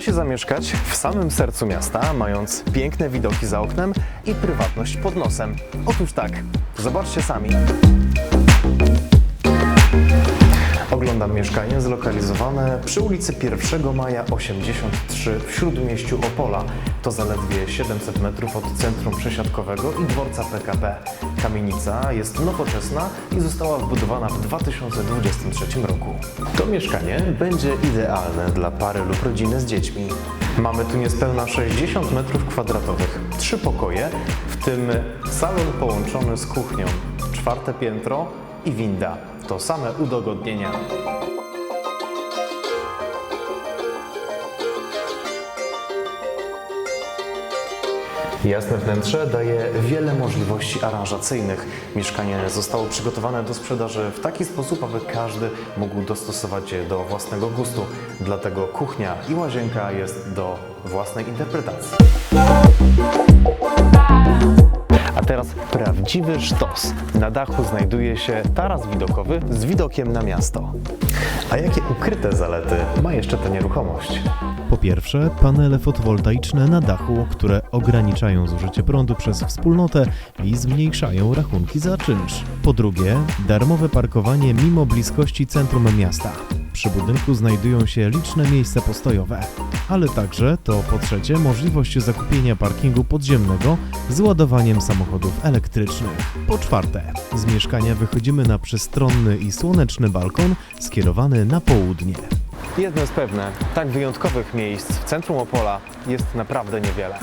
się zamieszkać w samym sercu miasta, mając piękne widoki za oknem i prywatność pod nosem. Otóż tak, zobaczcie sami. Oglądam mieszkanie zlokalizowane przy ulicy 1 Maja 83 w śródmieściu Opola. To zaledwie 700 metrów od centrum przesiadkowego i dworca PKP. Kamienica jest nowoczesna i została wbudowana w 2023 roku. To mieszkanie będzie idealne dla pary lub rodziny z dziećmi. Mamy tu niespełna 60 metrów kwadratowych, trzy pokoje, w tym salon połączony z kuchnią, czwarte piętro i winda. To same udogodnienia. Jasne wnętrze daje wiele możliwości aranżacyjnych. Mieszkanie zostało przygotowane do sprzedaży w taki sposób, aby każdy mógł dostosować je do własnego gustu. Dlatego kuchnia i łazienka jest do własnej interpretacji. Prawdziwy sztos. Na dachu znajduje się taras widokowy z widokiem na miasto. A jakie ukryte zalety ma jeszcze ta nieruchomość? Po pierwsze, panele fotowoltaiczne na dachu, które ograniczają zużycie prądu przez wspólnotę i zmniejszają rachunki za czynsz. Po drugie, darmowe parkowanie mimo bliskości centrum miasta. Przy budynku znajdują się liczne miejsca postojowe, ale także to po trzecie możliwość zakupienia parkingu podziemnego z ładowaniem samochodów elektrycznych. Po czwarte, z mieszkania wychodzimy na przestronny i słoneczny balkon skierowany na południe. Jedno jest pewne, tak wyjątkowych miejsc w centrum Opola jest naprawdę niewiele.